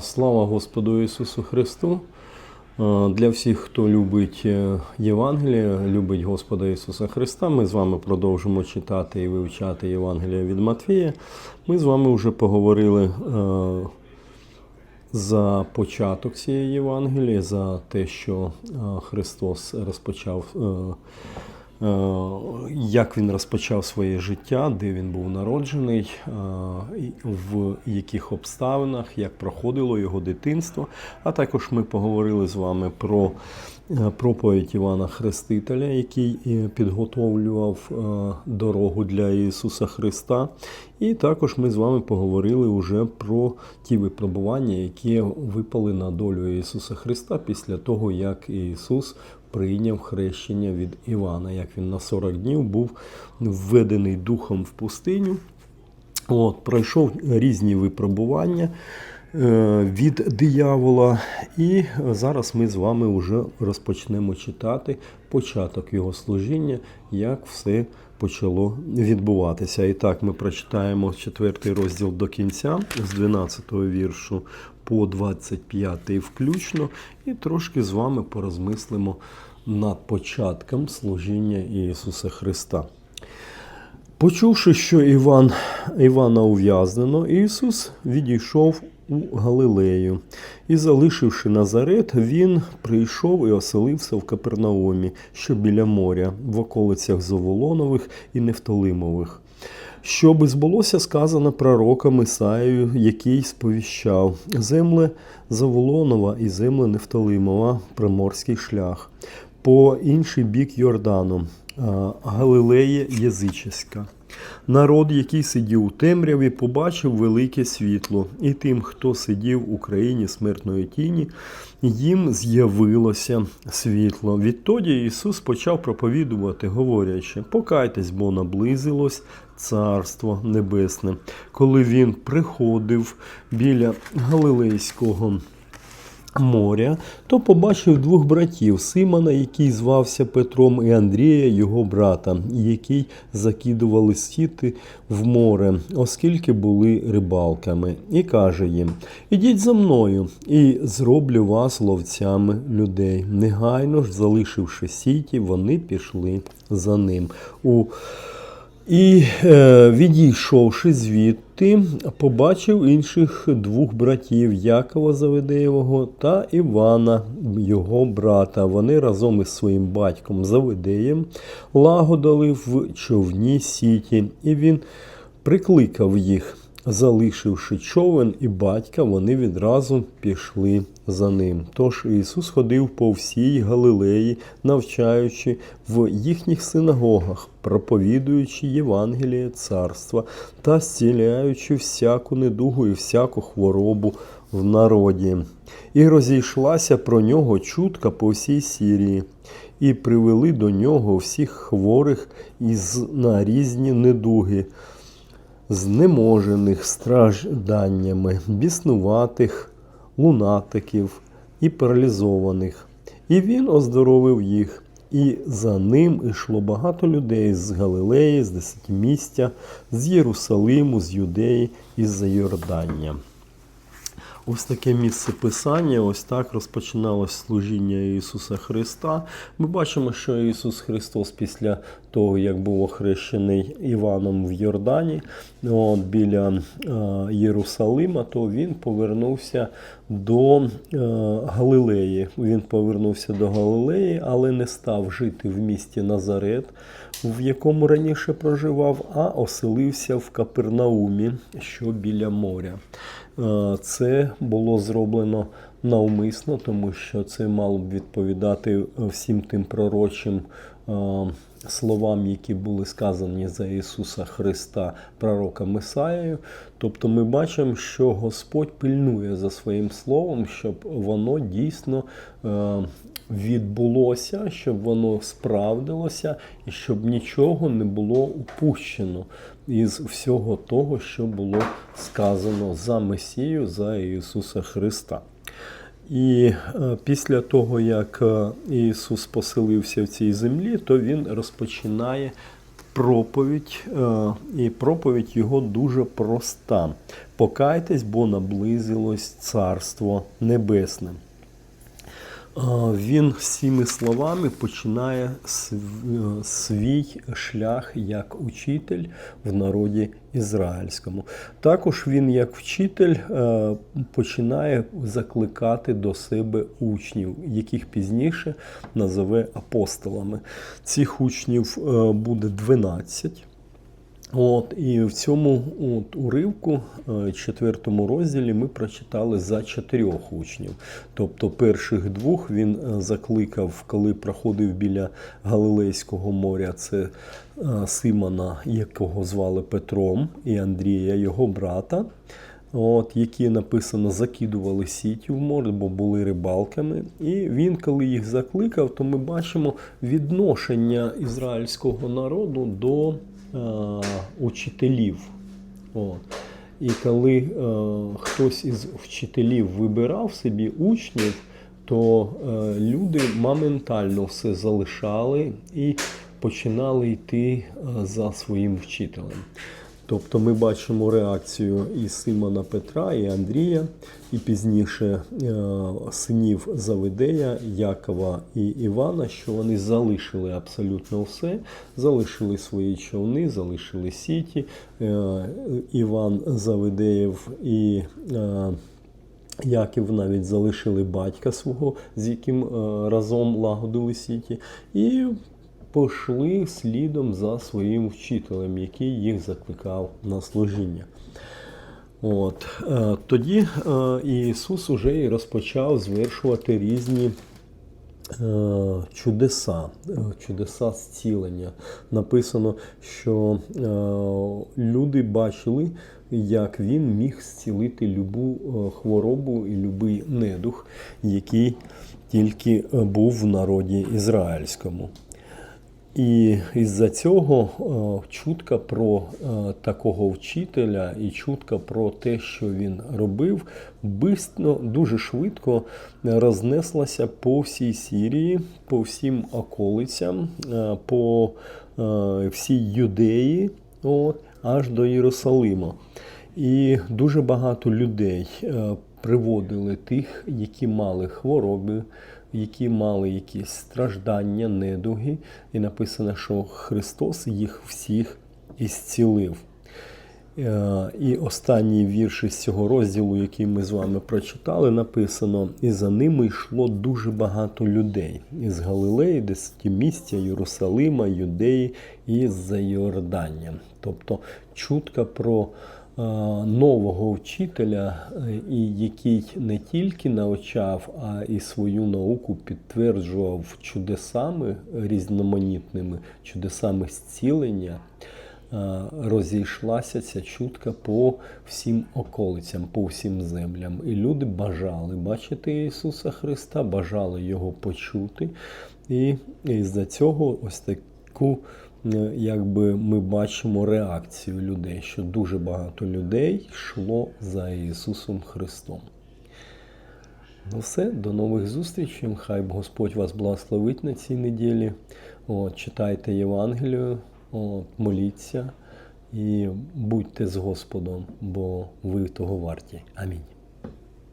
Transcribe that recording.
Слава Господу Ісусу Христу! Для всіх, хто любить е, Євангеліє, любить Господа Ісуса Христа, ми з вами продовжимо читати і вивчати Євангеліє від Матвія. Ми з вами вже поговорили е, за початок цієї Євангелії, за те, що е, Христос розпочав. Е, Як він розпочав своє життя, де він був народжений, е, в яких обставинах, як проходило його дитинство. А також ми поговорили з вами про е, проповідь Івана Хрестителя, який підготовлював дорогу для Ісуса Христа. І також ми з вами поговорили уже про ті випробування, які випали на долю Ісуса Христа після того, як Ісус прийняв хрещення від Івана, як він на 40 днів був введений духом в пустиню. От, пройшов різні випробування від диявола, і зараз ми з вами вже розпочнемо читати початок його служіння, як все почало відбуватися. І так, ми прочитаємо четвертий розділ до кінця, з 12 віршу по 25 включно, і трошки з вами порозмислимо над початком служіння Ісуса Христа. Почувши, що Іван, Івана ув'язнено, Ісус відійшов у Галилею. І, залишивши Назарет, він прийшов і оселився в Капернаумі, що біля моря, в околицях Заволонових і Нефталимових. Щоби збулося сказано пророком Ісаєю, який сповіщав земле Заволонова і земле Нефталимова, приморський шлях, по інший бік Йордану, Галилея Язичеська. Народ, який сидів у темряві, побачив велике світло, і тим, хто сидів у країні смертної тіні, їм з'явилося світло. Відтоді Ісус почав проповідувати, говорячи: Покайтесь, бо наблизилось Царство Небесне. Коли він приходив біля Галилейського моря, то побачив двох братів Симона, який звався Петром, і Андрія, його брата, які закидували сіти в море, оскільки були рибалками, і каже їм: Ідіть за мною, і зроблю вас ловцями людей. Негайно ж, залишивши сіті, вони пішли за ним. У і, е, відійшовши звідти, побачив інших двох братів Якова Заведеєвого та Івана, його брата. Вони разом із своїм батьком Заведеєм лагодили в човні сіті, і він прикликав їх. Залишивши човен і батька, вони відразу пішли за ним. Тож Ісус ходив по всій Галилеї, навчаючи в їхніх синагогах, проповідуючи Євангеліє царства та зціляючи всяку недугу і всяку хворобу в народі. І розійшлася про нього чутка по всій Сірії, і привели до нього всіх хворих із на різні недуги знеможених стражданнями, біснуватих, лунатиків і паралізованих. І він оздоровив їх. І за ним йшло багато людей з Галилеї, з Десятимістя, з Єрусалиму, з Юдеї і з Йордання. Ось таке місце писання, ось так розпочиналось служіння Ісуса Христа. Ми бачимо, що Ісус Христос після того, як був охрещений Іваном в Йордані, от, біля е, Єрусалима, то він повернувся до е, Галилеї. Він повернувся до Галилеї, але не став жити в місті Назарет, в якому раніше проживав, а оселився в Капернаумі, що біля моря. Е, Це було зроблено навмисно, тому що це мало б відповідати всім тим пророчим е, словам, які були сказані за Ісуса Христа, пророка Месаєю. Тобто ми бачимо, що Господь пильнує за своїм словом, щоб воно дійсно е, відбулося, щоб воно справдилося і щоб нічого не було упущено із всього того, що було сказано за Месію, за Ісуса Христа. І е, після того, як е, Ісус поселився в цій землі, то Він розпочинає проповідь, е, і проповідь його дуже проста. Покайтесь, бо наблизилось Царство Небесне. Він цими словами починає свій шлях як учитель в народі ізраїльському. Також він, як вчитель, е, починає закликати до себе учнів, яких пізніше назове апостолами. Цих учнів е, буде 12. От, і в цьому от, уривку, е, четвертому розділі, ми прочитали за чотирьох учнів. Тобто перших двох він е, закликав, коли проходив біля Галилейського моря. Це е, Симона, якого звали Петром, і Андрія, його брата. От, які написано закидували сіті в море, бо були рибалками. І він, коли їх закликав, то ми бачимо відношення ізраїльського народу до учителів. От. І коли е, хтось із вчителів вибирав собі учнів, то е, люди моментально все залишали і починали йти е, за своїм вчителем. Тобто ми бачимо реакцію і Симона Петра, і Андрія, і пізніше е, синів Завидея, Якова і Івана, що вони залишили абсолютно все, залишили свої човни, залишили сіті. Е, Іван Завидеєв і е, Яків навіть залишили батька свого, з яким разом лагодили сіті, і пішли слідом за своїм вчителем, який їх закликав на служіння. От. е, Тоді е, Ісус уже і розпочав звершувати різні е, чудеса, чудеса зцілення. Написано, що люди бачили, як він міг зцілити любу хворобу і любий недух, який тільки був в народі ізраїльському. І із-за цього е, чутка про е, такого вчителя і чутка про те, що він робив, бистно, дуже швидко рознеслася по всій Сірії, по всім околицям, е, по всій Юдеї, от, аж до Єрусалима. І дуже багато людей приводили тих, які мали хвороби, які мали якісь страждання, недуги. І написано, що Христос їх всіх ісцілив. Е, І останній вірш із цього розділу, який ми з вами прочитали, написано: і за ними йшло дуже багато людей із Галилеї, десяті місця, Єрусалима, Юдеї і з Йордання. Тобто чутка про нового вчителя, е, і який не тільки навчав, а і свою науку підтверджував чудесами різноманітними, чудесами зцілення. Е, розійшлася ця чутка по всім околицям, по всім землям. І люди бажали бачити Ісуса Христа, бажали Його почути. І із-за цього ось таку, е, якби ми бачимо реакцію людей, що дуже багато людей йшло за Ісусом Христом. Ну все, до нових зустрічей. Хай Господь вас благословить на цій неділі. От, читайте Євангелію, от, моліться і будьте з Господом, бо ви того варті. Амінь.